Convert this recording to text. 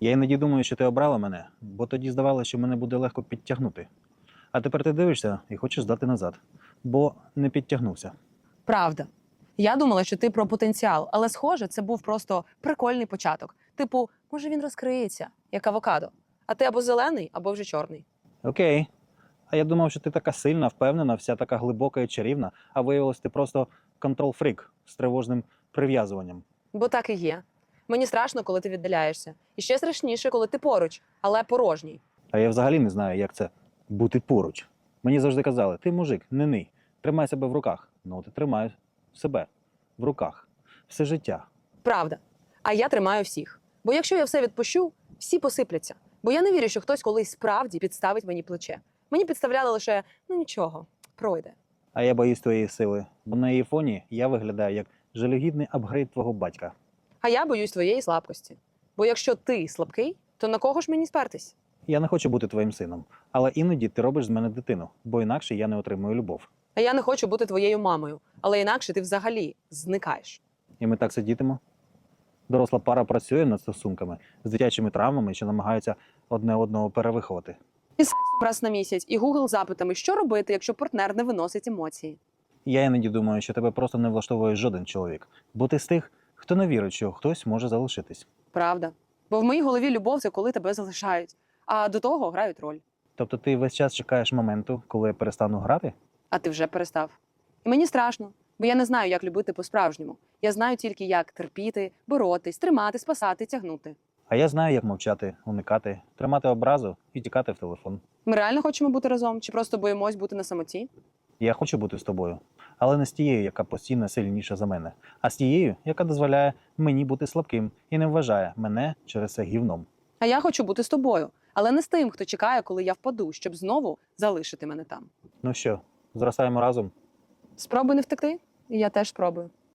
Я іноді думаю, що ти обрала мене, бо тоді здавалося, що мене буде легко підтягнути. А тепер ти дивишся і хочеш здати назад, бо не підтягнувся. Правда. Я думала, що ти про потенціал, але схоже, це був просто прикольний початок. Типу, може він розкриється, як авокадо. А ти або зелений, або вже чорний. Окей. А я думав, що ти така сильна, впевнена, вся така глибока і чарівна, а виявилось, ти просто контрол-фрік з тривожним прив'язуванням. Бо так і є. Мені страшно, коли ти віддаляєшся. І ще страшніше, коли ти поруч, але порожній. А я взагалі не знаю, як це бути поруч. Мені завжди казали, ти мужик, не ний, тримай себе в руках. Ну, ти тримай себе в руках. Все життя. Правда. А я тримаю всіх. Бо якщо я все відпущу, всі посипляться. Бо я не вірю, що хтось колись справді підставить мені плече. Мені підставляли лише ну нічого, пройде. А я боюсь твоєї сили, бо на її фоні я виглядаю як жалюгідний апгрейд твого батька. А я боюсь твоєї слабкості. Бо якщо ти слабкий, то на кого ж мені спертись? Я не хочу бути твоїм сином, але іноді ти робиш з мене дитину, бо інакше я не отримую любов. А я не хочу бути твоєю мамою, але інакше ти взагалі зникаєш. І ми так сидітимо. Доросла пара працює над стосунками з дитячими травмами, що намагаються одне одного перевиховати. І сексом раз на місяць, і Google запитами, що робити, якщо партнер не виносить емоції. Я іноді думаю, що тебе просто не влаштовує жоден чоловік, бо ти з тих, хто не вірить, що хтось може залишитись. Правда. Бо в моїй голові любов це коли тебе залишають, а до того грають роль. Тобто ти весь час чекаєш моменту, коли я перестану грати? А ти вже перестав. І мені страшно, бо я не знаю, як любити по-справжньому. Я знаю тільки, як терпіти, боротись, тримати, спасати, тягнути. А я знаю, як мовчати, уникати, тримати образу і тікати в телефон. Ми реально хочемо бути разом, чи просто боїмось бути на самоті? Я хочу бути з тобою, але не з тією, яка постійно сильніша за мене, а з тією, яка дозволяє мені бути слабким і не вважає мене через це гівном. А я хочу бути з тобою, але не з тим, хто чекає, коли я впаду, щоб знову залишити мене там. Ну що, зростаємо разом? Спробуй не втекти, і я теж спробую.